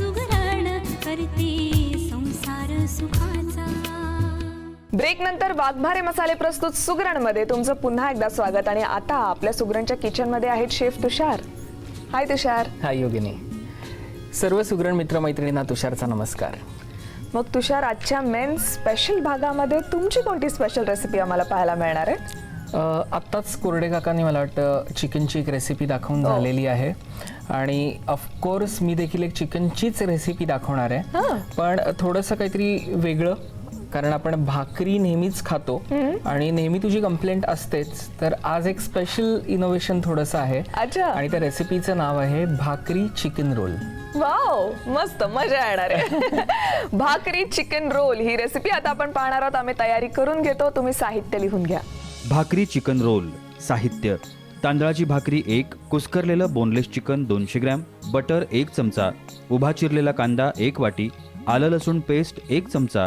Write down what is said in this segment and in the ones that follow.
सुगरण करते संसार सुखाचा. ब्रेक नंतर वाघमारे मसाले प्रस्तुत सुगरणमध्ये. तुमचं पुन्हा एकदा स्वागत आणि आता आपल्या सुगरणच्या किचनमध्ये आहेत शेफ तुषार. हाय तुषार. हाय योगिनी. सर्व सुगरण मित्रमैत्रिणींना तुषारचा नमस्कार. मग तुषार आजच्या मेन स्पेशल भागामध्ये तुमची कोणती स्पेशल रेसिपी आम्हाला पाहायला मिळणार आहे? आत्ताच कोरडे काकांनी मला वाटतं चिकनची एक रेसिपी दाखवून झालेली आहे. आणि ऑफकोर्स मी देखील एक चिकनचीच रेसिपी दाखवणार आहे. हां. पण थोडंसं काहीतरी वेगळं कारण आपण भाकरी नेहमीच खातो आणि नेहमी तुझी कंप्लेंट असतेच तर आज एक स्पेशल इनोव्हेशन थोडंसं आहे. अच्छा. आणि त्या रेसिपीचं नाव आहे भाकरी चिकन रोल वाव मस्त मजा येणार आहे. भाकरी चिकन रोल ही रेसिपी आता आपण पाहणार आहोत. आम्ही तयारी करून घेतो. तुम्ही साहित्य लिहून घ्या. भाकरी चिकन रोल साहित्य. तांदळाची भाकरी एक कुस्करलेलं बोनलेस चिकन दोनशे ग्रॅम बटर एक चमचा उभा चिरलेला कांदा एक वाटी आलं लसूण पेस्ट एक चमचा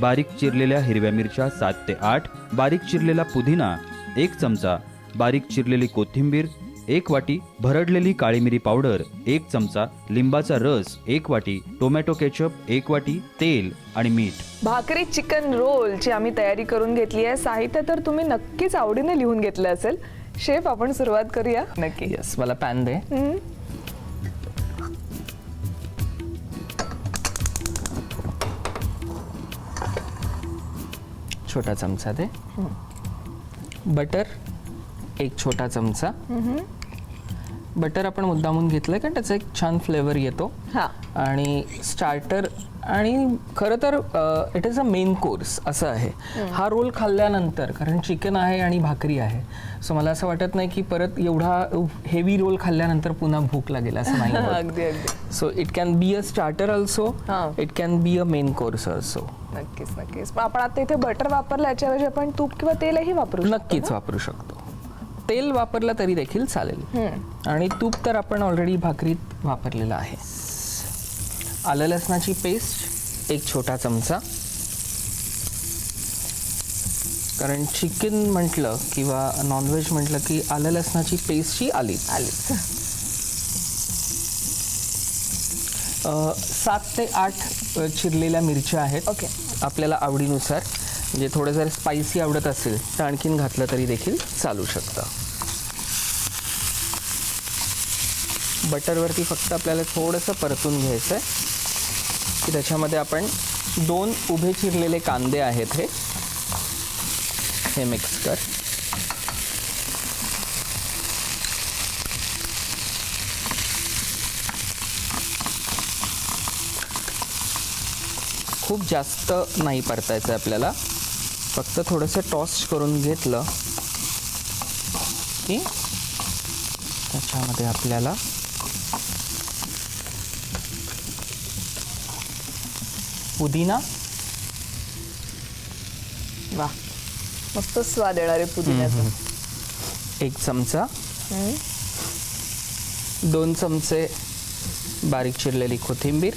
बारीक चिरलेल्या हिरव्या मिरच्या सात ते आठ बारीक चिरलेला पुदिना एक चमचा बारीक चिरलेली कोथिंबीर एक वाटी भरडलेली काळी मिरी पावडर एक चमचा लिंबाचा रस एक वाटी टोमॅटो केचप एक वाटी तेल आणि मीठ. भाकरी चिकन रोलची आम्ही तयारी करून घेतली आहे साहित्य तर तुम्ही नक्कीच आवडीने लिहून घेतलं असेल. शेफ आपण सुरुवात करूया. नक्की. येस मला पॅन दे. हम्म. छोटा चमचा दे. बटर एक छोटा चमचा. बटर आपण मुद्दामून घेतलंय कारण त्याचा एक छान फ्लेवर येतो. हा. आणि स्टार्टर आणि खरं तर it is a main course असं आहे. हा रोल खाल्ल्यानंतर कारण चिकन आहे आणि भाकरी आहे. सो मला असं वाटत नाही की परत एवढा हेवी रोल खाल्ल्यानंतर पुन्हा भूक लागेल असं नाही so it can be a starter also. It can be a main course also नक्कीच नक्कीच. पण आपण आता इथे बटर वापरलं याच्याऐवजी आपण तूप किंवा तेलही वापरू नक्कीच वापरू शकतो. तेल वापरलं तरी देखील चालेल. आणि तूप तर आपण ऑलरेडी भाकरीत वापरलेलं आहे. आलं लसणाची पेस्ट एक छोटा चमचा. कारण चिकन म्हटलं किंवा नॉनव्हेज म्हटलं की आलं लसणाची पेस्ट ही आलीच आली. अ, सात ते आठ चिरलेल्या मिरच्या आहेत. ओके. आपल्याला आवडीनुसार. म्हणजे थोडं जर स्पायसी आवडत असेल तर आणखीन घातलं तरी देखील चालू शकतं. बटरवरती फक्त आपल्याला थोडंसं परतून घ्यायचं आहे की त्याच्यामध्ये आपण दोन उभे चिरलेले कांदे आहेत हे. हे मिक्स कर. खूप जास्त नाही परतायचं आहे आपल्याला. फक्त थोडंसं टॉस्ट करून घेतलं की त्याच्यामध्ये आपल्याला पुदिना. वा मस्त स्वाद येणार आहे पुदिन्याचा. एक चमचा. दोन चमचे बारीक चिरलेली कोथिंबीर.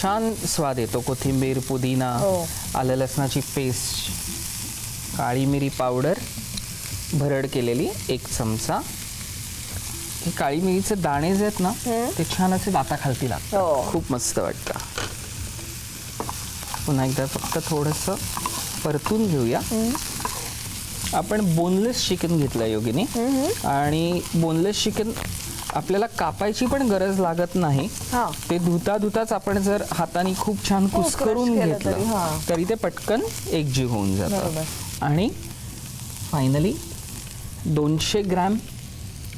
छान स्वाद येतो कोथिंबीर पुदिना हो. आलं लसणाची पेस्ट काळी मिरी पावडर भरड केलेली एक चमचा. हे काळी मिरीचे दाणे जे आहेत ना ते छान असे दाताखालती हो. लागतात खूप मस्त वाटतं. पुन्हा एकदा फक्त थोडंसं परतून घेऊया. आपण बोनलेस चिकन घेतलं योगिनी. आणि बोनलेस चिकन आपल्याला कापायची पण गरज लागत नाही हा. ते धुता धुताच आपण जर हाताने खूप छान हो, कुस्करून केलं तरी, हा. घेतलं तरी ते पटकन एकजीव होऊन बरोबर. जातं आणि फायनली दोनशे ग्रॅम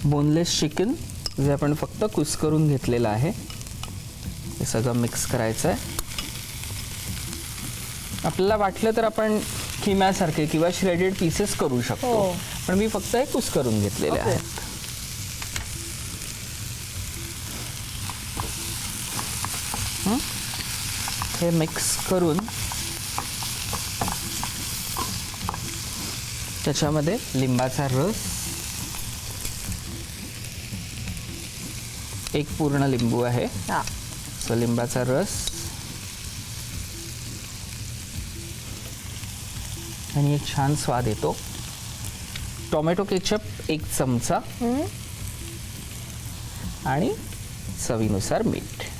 बोनलेस चिकन जे आपण फक्त कुस्करून घेतलेलं आहे हे सगळं मिक्स करायचं आहे आपल्याला वाटलं तर आपण किम्यासारखे किंवा श्रेडेड पीसेस करू शकतो हो. पण मी फक्त हे कुस्करून घेतलेले ओके. आहेत हे मिक्स करून त्याच्यामध्ये लिंबाचा रस एक पूर्ण लिंबू आहे. हा. सो लिंबाचा रस आणि एक छान स्वाद येतो. टोमॅटो केचप एक चमचा आणि चवीनुसार मीठ.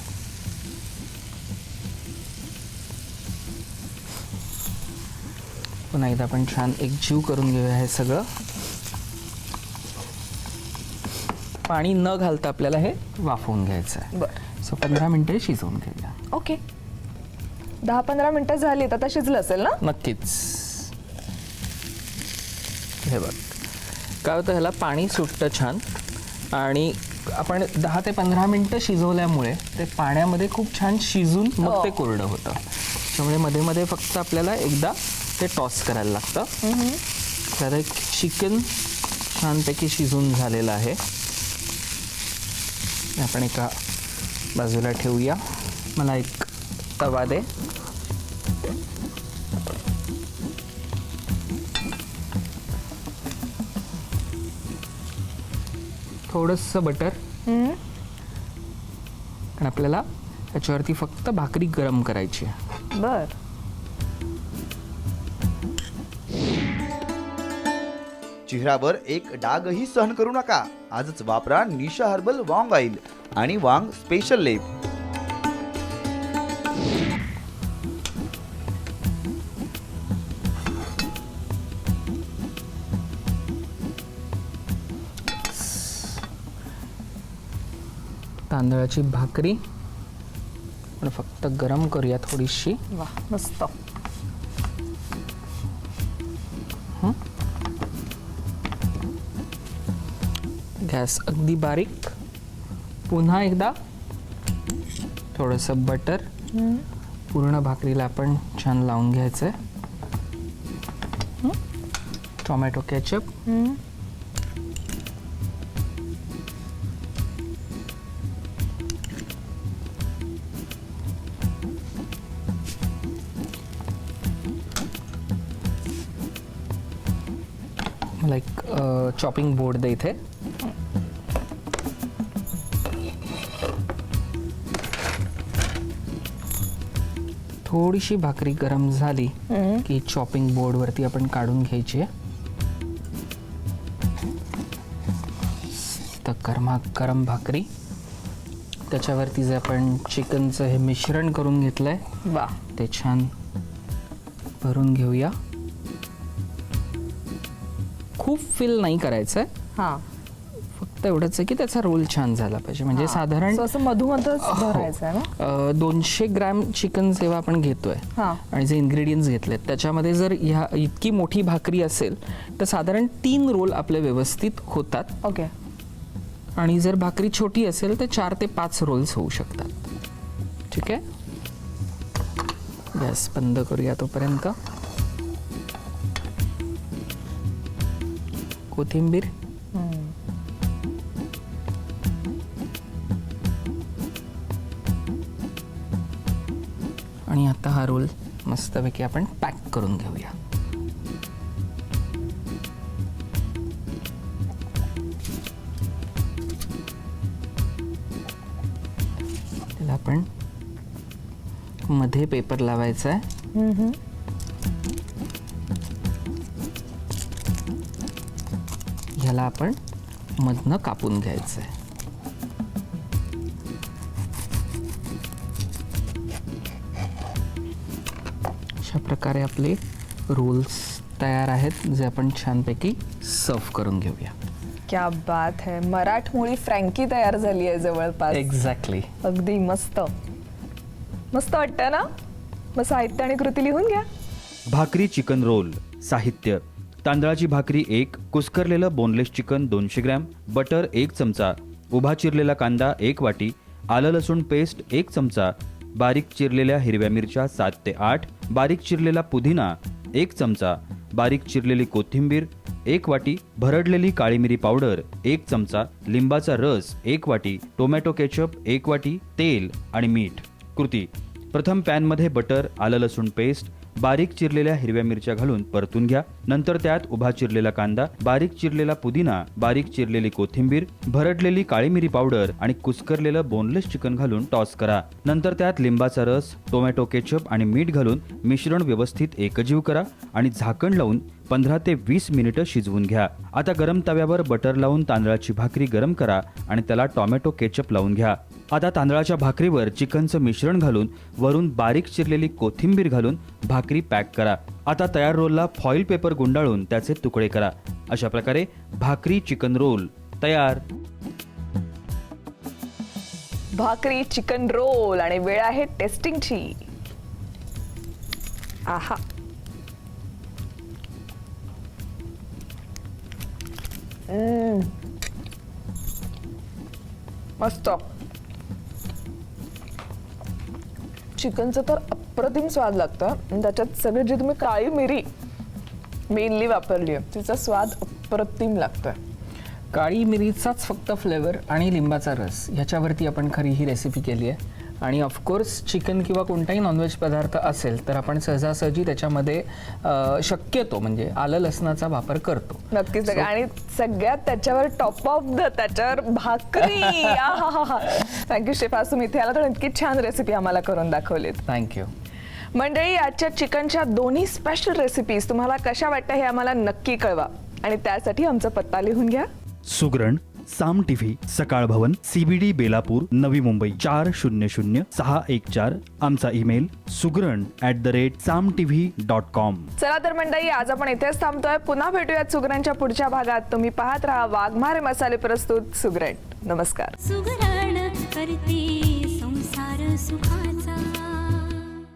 पुन्हा एकदा आपण छान एकजीव करून घेऊया हे सगळं. पाणी न घालता आपल्याला हे वाफवून घ्यायचं आहे बर. सो पंधरा मिनटे शिजवून घेऊया. ओके दहा पंधरा मिनिटं झाली आता शिजलं असेल ना? नक्कीच. हे बघ. काय होतं ह्याला पाणी सुटतं छान. आणि आपण दहा ते पंधरा मिनटं शिजवल्यामुळे ते पाण्यामध्ये खूप छान शिजून मग ते कोरडं होतं. त्यामुळे मध्ये मध्ये फक्त आपल्याला एकदा ते टॉस करायला लागतं. तर एक चिकन छानपैकी शिजून झालेलं आहे. आपण एका बाजूला ठेवूया. मला एक तवा दे. थोडंसं बटर आणि आपल्याला त्याच्यावरती फक्त भाकरी गरम करायची आहे. बर. चेहऱ्यावर एक डागही सहन करू नका. आजच वापरा निशा हर्बल वांग ऑइल आणि वांग स्पेशल लेप तांदळाची भाकरी. पण फक्त गरम करूया थोडीशी. वा मस्त. गॅस अगदी बारीक. पुन्हा एकदा थोडंसं बटर. पूर्ण भाकरीला आपण छान लावून घ्यायचं आहे टोमॅटो केचप. मला एक चॉपिंग बोर्ड दे इथे. थोडीशी भाकरी गरम झाली की चॉपिंग बोर्डवरती आपण काढून घ्यायची. तर गरमा गरम भाकरी. त्याच्यावरती जे आपण चिकनचं हे मिश्रण करून घेतलं आहे वा. ते छान भरून घेऊया. खूप फिल नाही करायचं आहे हा. फक्त एवढंच आहे की त्याचा रोल छान झाला पाहिजे. म्हणजे साधारण असं मधुमधच भरायचं आहे ना? दोनशे ग्रॅम चिकन जेव्हा आपण घेतोय हा. आणि जे इन्ग्रेडियंट्स घेतलेत त्याच्यामध्ये जर ह्या इतकी मोठी भाकरी असेल तर साधारण तीन रोल आपले व्यवस्थित होतात. ओके. आणि जर भाकरी छोटी असेल तर चार ते पाच रोल्स होऊ शकतात. ठीक आहे? गॅस बंद करूया तोपर्यंत. कोथिंबीर. आणि आता हा रोल मस्तपैकी आपण पॅक करून घेऊया. त्याला आपण मध्ये पेपर लावायचा आहे ह्याला आपण मधनं कापून घ्यायचं आहे अशा प्रकारे आपले रोल्स तयार आहेत जे आपण छानपैकी सर्व करून घेऊया. क्या बात है. मराठमोळी फ्रँकी तयार झाली आहे जवळपास. एक्झॅक्टली अगदी मस्त. मस्त वाटतं ना? मग साहित्य आणि कृती लिहून घ्या. भाकरी चिकन रोल साहित्य. तांदळाची भाकरी एक कुस्करलेलं बोनलेस चिकन दोनशे ग्रॅम बटर एक चमचा उभा चिरलेला कांदा एक वाटी आलं लसूण पेस्ट एक चमचा बारीक चिरलेल्या हिरव्या मिरच्या सात ते आठ बारीक चिरलेला पुदिना एक चमचा बारीक चिरलेली कोथिंबीर एक वाटी भरडलेली काळी मिरी पावडर एक चमचा लिंबाचा रस एक वाटी टोमॅटो केचप एक वाटी तेल आणि मीठ. कृती. प्रथम पॅनमध्ये बटर आलं लसूण पेस्ट बारीक चिरलेल्या हिरव्या मिरच्या घालून परतून घ्या. नंतर त्यात उभा चिरलेला कांदा बारीक चिरलेला पुदिना बारीक चिरलेली कोथिंबीर भरडलेली काळी मिरी पावडर आणि कुस्करलेलं बोनलेस चिकन घालून टॉस करा. नंतर त्यात लिंबाचा रस टोमॅटो केचप आणि मीठ घालून मिश्रण व्यवस्थित एकजीव करा आणि झाकण लावून पंधरा ते वीस मिनिटं शिजवून घ्या. आता गरम तव्यावर बटर लावून तांदळाची भाकरी गरम करा आणि त्याला टोमॅटो केचप लावून घ्या. आता तांदळाच्या भाकरीवर चिकनचं मिश्रण घालून वरून बारीक चिरलेली कोथिंबीर घालून भाकरी पॅक करा. आता तयार रोलला फॉईल पेपर गुंडाळून त्याचे तुकडे करा. अशा प्रकारे भाकरी चिकन रोल तयार. भाकरी चिकन रोल आणि वेळ आहे टेस्टिंगची. आहा. मस्त. चिकनचं तर अप्रतिम स्वाद लागतं. आणि त्याच्यात सगळी जी तुम्ही काळी मिरी मेनली वापरली आहे तिचा स्वाद अप्रतिम लागतोय. काळी मिरीचाच फक्त फ्लेवर आणि लिंबाचा रस. ह्याच्यावरती आपण खरी ही रेसिपी केली आहे आणि ऑफकोर्स चिकन किंवा कोणताही नॉनव्हेज पदार्थ असेल तर आपण सहजासहजी त्याच्यामध्ये अ, शक्यतो म्हणजे आलं लसणाचा वापर करतो. नक्कीच नक्की. आणि सगळ्यात त्याच्यावर टॉप ऑफ द त्याच्यावर भाकरी. Thank you chef. आज तुम्ही इथे आला तर इतकी छान रेसिपी आम्हाला करून दाखवलीत. थँक्यू मंडळी आजच्या चिकनच्या दोन्ही स्पेशल रेसिपीज तुम्हाला कशा वाटतं हे आम्हाला नक्की कळवा. आणि त्यासाठी आमचा पत्ता लिहून घ्या. सुगरण साम टीव्ही सकाळ भवन सीबीडी बेलापूर नवी मुंबई. चार शून्य शून्य सहा एक चार. आमचा email Sugaran at the rate Saam TV dot com चला तर मंडळी आज आपण इथेच थांबतोय. पुन्हा भेटूयात सुगरणच्या पुढच्या भागात. तुम्ही पाहत राहा वाघमारे मसाले प्रस्तुत सुगरण. नमस्कार. सुगरण करते संसार सुखाचा